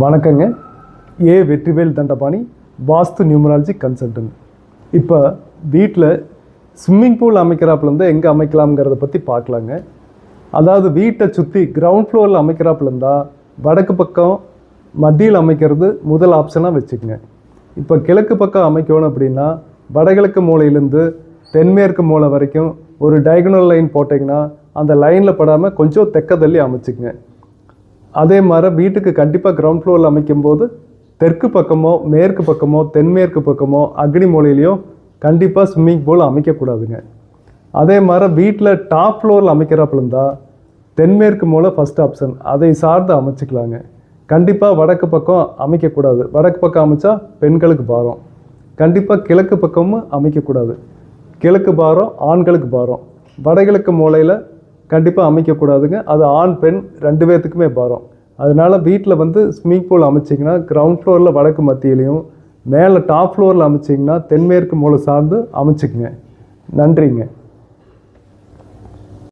வணக்கங்க. A Vetrivel Dhandapani vastu numerology consultant. இப்போ வீட்டில் ஸ்விம்மிங் பூல் அமைக்கிறாப்புலேருந்து எங்கே அமைக்கலாம்ங்கிறத பற்றி பார்க்கலாங்க அதாவது வீட்டை சுற்றி கிரவுண்ட் ஃப்ளோரில் அமைக்கிறாப்புல இருந்தால் வடக்கு பக்கம் மத்தியில் அமைக்கிறது முதல் ஆப்ஷனாக வச்சுக்கோங்க. இப்போ கிழக்கு பக்கம் அமைக்கணும் அப்படின்னா வடகிழக்கு மூலையிலேருந்து தென்மேற்கு மூலை வரைக்கும் ஒரு டயகனல் லைன் போட்டிங்கன்னா அந்த லைனில் படாமல் கொஞ்சம் தெக்க தள்ளி அமைச்சுக்குங்க. அதே மாதிரி வீட்டுக்கு கண்டிப்பாக கிரவுண்ட் ஃப்ளோரில் அமைக்கும்போது தெற்கு பக்கமோ மேற்கு பக்கமோ தென்மேற்கு பக்கமோ அக்னி மூலையிலையோ கண்டிப்பாக ஸ்விம்மிங் பூல் அமைக்கக்கூடாதுங்க. அதே மாதிரி வீட்டில் டாப் ஃப்ளோரில் அமைக்கிறாப்புல இருந்தால் தென்மேற்கு மூலை ஃபஸ்ட் ஆப்ஷன் அதை சார்ந்து அமைச்சிக்கலாங்க. கண்டிப்பாக வடக்கு பக்கம் அமைக்கக்கூடாது. வடக்கு பக்கம் அமைச்சா பெண்களுக்கு பாரம். கண்டிப்பாக கிழக்கு பக்கமும் அமைக்கக்கூடாது. கிழக்கு பாரம் ஆண்களுக்கு பாரம். வடகிழக்கு மூலையில் கண்டிப்பாக அமைக்கக்கூடாதுங்க. அது ஆண் பெண் ரெண்டு பேர்த்துக்குமே பாரம். அதனால் வீட்டில் வந்து ஸ்விம்மிங் பூல் அமைச்சிங்கன்னா கிரவுண்ட் ஃப்ளோரில் வடக்கு மத்தியிலையும் மேலே டாப் ஃப்ளோரில் அமைச்சிங்கன்னா தென்மேற்கு மூலம் சார்ந்து அமைச்சிக்கங்க. நன்றிங்க.